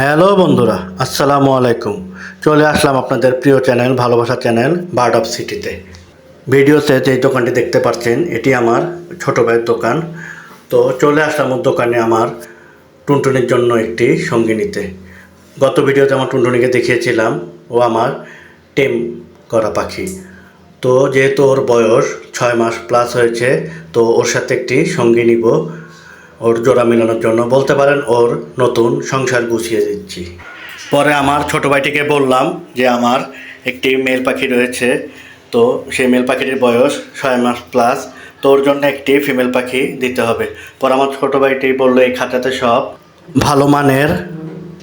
Hello বন্ধুরা, আসসালামু আলাইকুম। চলে আসলাম আপনাদের প্রিয় চ্যানেল, ভালোবাসা চ্যানেল, বার্ড অফ সিটিতে। ভিডিওতে যে দোকানটি দেখতে পাচ্ছেন, এটি আমার ছোট ভাইয়ের দোকান। তো চলে আসলাম ওর দোকানে আমার টুনটুনির জন্য একটি সঙ্গী নিতে গত ভিডিওতে আমার টুনটুনিকে দেখিয়েছিলাম, ও আমার টেম করা পাখি। তো যেহেতু ওর বয়স ছয় মাস প্লাস হয়েছে, তো ওর সাথে একটি সঙ্গী নিব ওর জোড়া মেলানোর জন্য বলতে পারেন ওর নতুন সংসার গুছিয়ে দিচ্ছি। পরে আমার ছোট ভাইটিকে বললাম যে আমার একটি মেল পাখি রয়েছে, তো সেই মেল পাখিটির বয়স ছয় মাস প্লাস তো ওর জন্য একটি ফিমেল পাখি দিতে হবে। পরে আমার ছোট ভাইটি বলল, এই খাতাতে সব ভালো মানের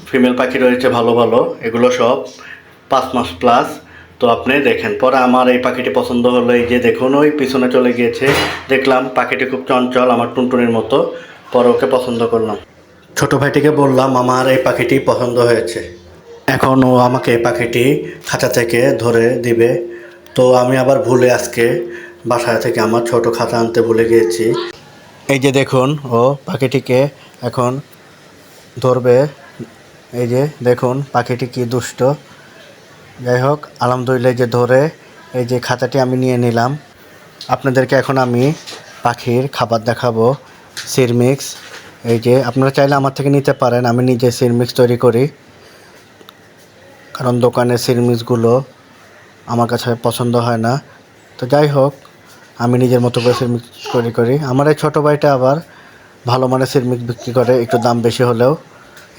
ফিমেল পাখি রয়েছে, ভালো ভালো, এগুলো সব পাঁচ মাস প্লাস তো আপনি দেখেন। পরে আমার এই পাখিটি পছন্দ হলো, এই যে দেখুন, ওই পিছনে চলে গিয়েছে। দেখলাম পাখিটি খুব চঞ্চল, আমার টুনটুনির মতো। পরে ওকে পছন্দ করলাম। ছোট ভাইটিকে বললাম, আমার এই পাখিটি পছন্দ হয়েছে। এখন ও আমাকে এই পাখিটি খাঁচা থেকে ধরে দিবে। তো আমি আবার ভুলে আজকে বাসা থেকে আমার ছোট খাঁচা আনতে ভুলে গিয়েছি। এই যে দেখুন, ও পাখিটিকে এখন ধরবে। এই যে দেখুন, পাখিটি কি দুষ্ট। যাই হোক, আলহামদুলিল্লাহ যে ধরে এই যে খাতাটি আমি নিয়ে নিলাম। আপনাদেরকে এখন আমি পাখির খাবার দেখাবো। সিরমিক্স এই যে আপনারা চাইলে আমার থেকে নিতে পারেন, আমি নিজে সিরমিক্স তৈরি করি। কারণ দোকানের সিরমিক্সগুলো আমার কাছে পছন্দ হয় না। তো যাই হোক, আমি নিজের মতো করে সিরমিক্স তৈরি করি। আমার এই ছোটো ভাইটা আবার ভালো মানের সিরমিক্স বিক্রি করে, একটু দাম বেশি হলেও।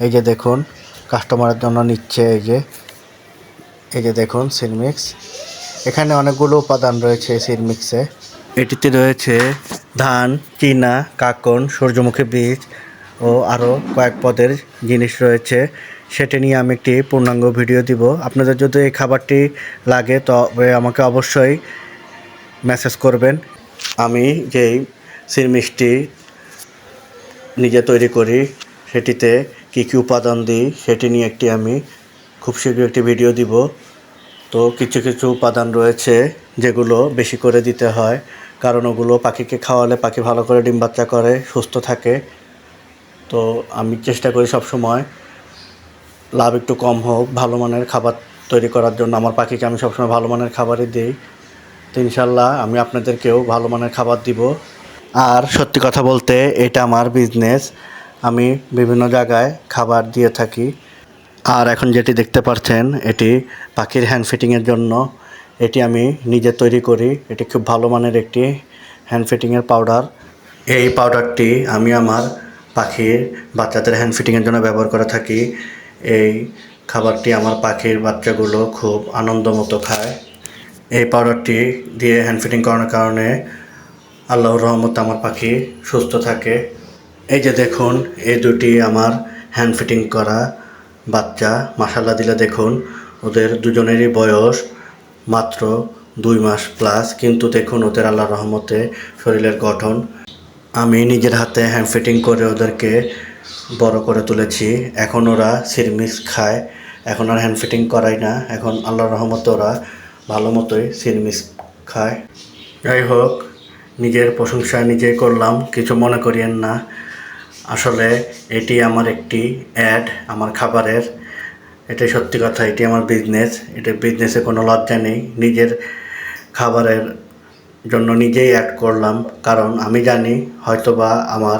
এই যে দেখুন কাস্টমারের জন্য নিচ্ছে এই যে। এই যে দেখুন সিরমিক্স এখানে অনেকগুলো উপাদান রয়েছে সিরমিক্সে এটিতে রয়েছে ধান চীনা কাকন, সূর্যমুখী বীজ ও আরও কয়েক পদের জিনিস রয়েছে। সেটি নিয়ে আমি একটি পূর্ণাঙ্গ ভিডিও দিব। আপনাদের যদি এই খাবারটি লাগে, তবে আমাকে অবশ্যই মেসেজ করবেন। আমি যেই মিষ্টি নিজে তৈরি করি, সেটিতে কী কী উপাদান দিই, সেটি নিয়ে একটি আমি খুব শীঘ্র একটি ভিডিও দিব। তো কিছু কিছু উপাদান রয়েছে যেগুলো বেশি করে দিতে হয়। কারণ ওগুলো পাখিকে খাওয়ালে পাখি ভালো করে ডিম বাচ্চা করে, সুস্থ থাকে। তো আমি চেষ্টা করি সব সময় লাভ একটু কম হোক, ভালো মানের খাবার তৈরি করার জন্য। আমার পাখিকে আমি সবসময় ভালো মানের খাবারই দিই। তো ইনশাল্লাহ আমি আপনাদেরকেও ভালো মানের খাবার দিব। আর সত্যি কথা বলতে এটা আমার বিজনেস আমি বিভিন্ন জায়গায় খাবার দিয়ে থাকি। আর এখন যেটি দেখতে পাচ্ছেন এটি পাখির হ্যান্ড ফিটিংয়ের জন্য। এটি আমি নিজে তৈরি করি। এটি খুব ভালো মানের একটি হ্যান্ড ফিটিংয়ের পাউডার এই পাউডারটি আমি আমার পাখির বাচ্চাদের হ্যান্ড ফিটিংয়ের জন্য ব্যবহার করে থাকি। এই খাবারটি আমার পাখির বাচ্চাগুলো খুব আনন্দ মতো খায়। এই পাউডারটি দিয়ে হ্যান্ড ফিটিং করানোর কারণে আল্লাহর রহমত আমার পাখি সুস্থ থাকে। এই যে দেখুন, এই দুটি আমার হ্যান্ড ফিটিং করা বাচ্চা মাসাল্লা দিলে দেখুন, ওদের দুজনেরই বয়স মাত্র দুই মাস প্লাস কিন্তু দেখুন ওদের আল্লাহ রহমতে শরীরের গঠন। আমি নিজের হাতে হ্যান্ড ফিটিং করে ওদেরকে বড় করে তুলেছি। এখন ওরা সিরমিক্স খায়। এখন আর হ্যান্ড ফিটিং করাই না। এখন আল্লাহ রহমতে ওরা ভালো মতোই সিরমিক্স খায়। যাই হোক, নিজের প্রশংসা নিজেই করলাম, কিছু মনে করিয়েন না। আসলে এটি আমার একটি অ্যাড আমার খাবারের এটাই সত্যি কথা, এটি আমার বিজনেস এটা বিজনেসে কোনো লজ্জা নেই। নিজের খাবারের জন্য নিজেই অ্যাড করলাম, কারণ আমি জানি হয়তোবা আমার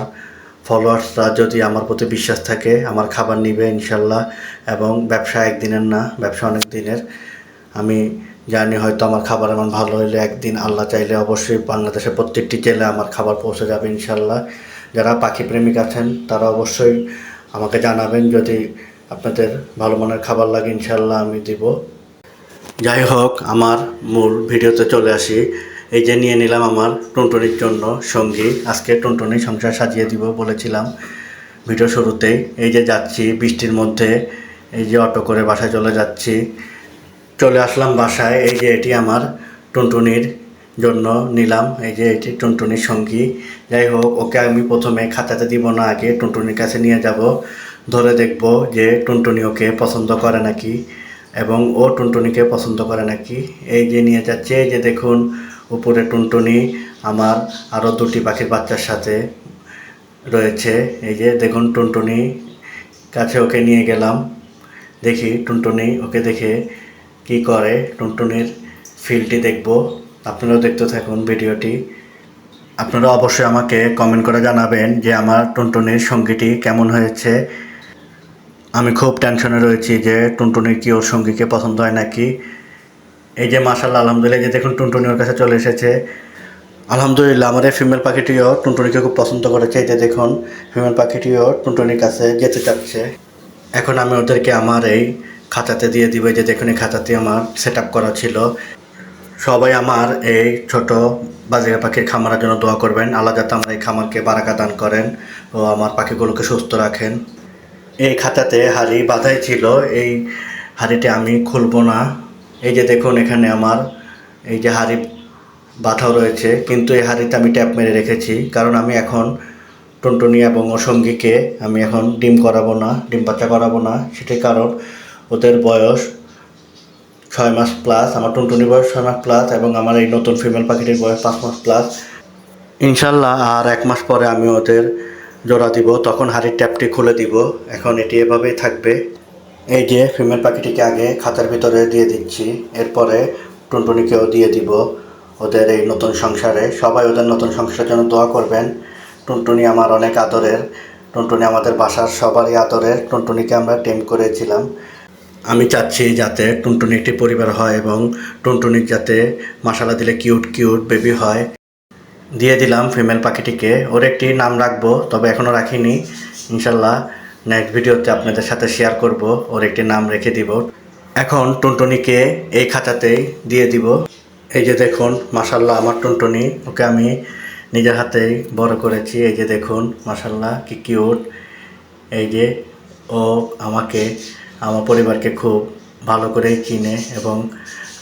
ফলোয়ার্সরা যদি আমার প্রতি বিশ্বাস থাকে, আমার খাবার নিবে ইনশাল্লাহ, এবং ব্যবসা একদিনের না, ব্যবসা অনেক দিনের। আমি জানি হয়তো আমার খাবার এমন ভালো হলে একদিন আল্লাহ চাইলে অবশ্যই বাংলাদেশের প্রত্যেকটি জেলে আমার খাবার পৌঁছে যাবে ইনশাল্লাহ। যারা পাখি প্রেমিক আছেন, তারা অবশ্যই আমাকে জানাবেন যদি আপনাদের ভালো মানের খাবার লাগে ইনশাল্লাহ আমি দিব। যাই হোক, আমার মূল ভিডিওতে চলে আসি। এই যে নিয়ে নিলাম আমার টুনটুনির জন্য সঙ্গী। আজকে টুনটুনি সংসার সাজিয়ে দিব বলেছিলাম ভিডিও শুরুতেই এই যে যাচ্ছি বৃষ্টির মধ্যে, এই যে অটো করে বাসায় চলে যাচ্ছি। চলে আসলাম বাসায়, এই যে এটি আমার টুনটুনির জন্য নিলাম। এই যে এটি টুনটুনির সঙ্গী। যাই হোক, ওকে আমি প্রথমে খাতাতে দিব না, আগে টুনটুনির কাছে নিয়ে যাব। ধরে দেখব যে টুনটুনি ওকে পছন্দ করে নাকি এবং ও টুনটুনিকে পছন্দ করে নাকি। এই যে নিয়ে যাচ্ছে, এই যে দেখুন, উপরে টুনটুনি আমার আরও দুটি পাখির বাচ্চার সাথে রয়েছে। এই যে দেখুন, টুনটুনি কাছে ওকে নিয়ে গেলাম। দেখি টুনটুনি ওকে দেখে কি করে, টুনটুনির ফিলটি দেখব। আপনারাও দেখতে থাকুন ভিডিওটি। আপনারা অবশ্যই আমাকে কমেন্ট করে জানাবেন যে আমার টুনটুনির সঙ্গীটি কেমন হয়েছে। আমি খুব টেনশনে রয়েছি যে টুনটুনির কি ওর সঙ্গীকে পছন্দ হয় নাকি? এই যে মাসাল্লাহ আলহামদুলিল্লাহ যে দেখুন টুনটুনি ওর কাছে চলে এসেছে। আলহামদুলিল্লাহ আমার এই ফিমেল পাখিটিও টুনটুনিকে খুব পছন্দ করেছে। এই যে দেখুন ফিমেল পাখিটিও টুনটুনির কাছে যেতে চাচ্ছে। এখন আমি ওদেরকে আমার এই খাতাতে দিয়ে দিব। যে দেখুন, এই খাতাতে আমার সেট আপ করা ছিল। সবাই আমার এই ছোট বাজিকা পাখির খামারের জন্য দোয়া করবেন। আল্লাহ যাতে আমার এই খামারকে বারাকা দান করেন ও আমার পাখিগুলোকে সুস্থ রাখেন। এই খাতাতে হাড়ি বাঁধাই ছিল, এই হাড়িটি আমি খুলবো না। এই যে দেখুন এখানে আমার এই যে হাড়ি বাঁধাও রয়েছে, কিন্তু এই হাড়িতে আমি ট্যাপ মেরে রেখেছি, কারণ আমি এখন টুনটুনি এবং অসঙ্গীকে আমি এখন ডিম করাবো না, ডিম বাচ্চা করাবো না। সেটার কারণ ওদের বয়স ছয় মাস প্লাস আমার টুনটুনির বয়স ছয় মাস প্লাস এবং আমার এই নতুন ফিমেল পাখিটির বয়স পাঁচ মাস প্লাস ইনশাল্লাহ আর এক মাস পরে আমি ওদের জোড়া দিব, তখন হাড়ির ট্যাপটি খুলে দিব। এখন এটি এভাবেই থাকবে। এই যে ফিমেল পাখিটিকে আগে খাতার ভিতরে দিয়ে দিচ্ছি। এরপরে টুনটুনিকেও দিয়ে দিব ওদের এই নতুন সংসারে। সবাই ওদের নতুন সংসারের জন্য দোয়া করবেন। টুনটুনি আমার অনেক আদরের। টুনটুনি আমাদের বাসার সবারই আদরের। টুনটুনিকে আমরা টেম করেছিলাম। আমি চাচ্ছি যাতে টুনটুনি একটি পরিবার হয় এবং টুনটুনির যাতে মশালা দিলে কিউট কিউট বেবি হয়। দিয়ে দিলাম ফিমেল পাখিটিকে। ওর একটি নাম রাখব, তবে এখনও রাখিনি। ইনশাল্লাহ নেক্সট ভিডিওতে আপনাদের সাথে শেয়ার করব। ওর একটি নাম রেখে দিব। এখন টুনটুনিকে এই খাঁচাতেই দিয়ে দিব। এই যে দেখুন মাসাল্লাহ আমার টুনটুনি, ওকে আমি নিজের হাতেই বড় করেছি। এই যে দেখুন মাসাল্লাহ কি কিউট এই যে ও আমাকে, আমার পরিবারকে খুব ভালো করেই চিনে এবং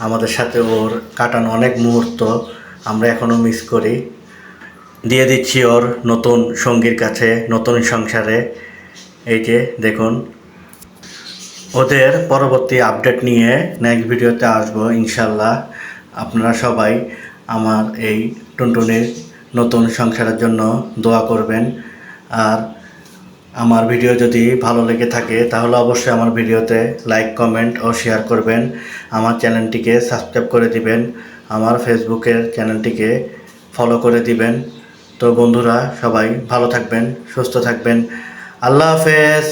আমাদের সাথে ওর কাটানো অনেক মুহূর্ত আমরা এখনও মিস করি। দিয়ে দিচ্ছি ওর নতুন সঙ্গীর কাছে, নতুন সংসারে। এই যে, দেখুন। ওদের পরবর্তী আপডেট নিয়ে নেক্সট ভিডিওতে আসব, ইনশাল্লাহ। আপনারা সবাই আমার এই টুনটুনির নতুন সংসারের জন্য দোয়া করবেন। আর আমার ভিডিও যদি ভালো লেগে থাকে, তাহলে অবশ্যই আমার ভিডিওতে লাইক কমেন্ট ও শেয়ার করবেন। আমার চ্যানেলটিকে সাবস্ক্রাইব করে দিবেন। আমার ফেসবুকের চ্যানেলটিকে ফলো করে দিবেন। তো বন্ধুরা সবাই ভালো থাকবেন সুস্থ থাকবেন। আল্লাহ হাফেজ।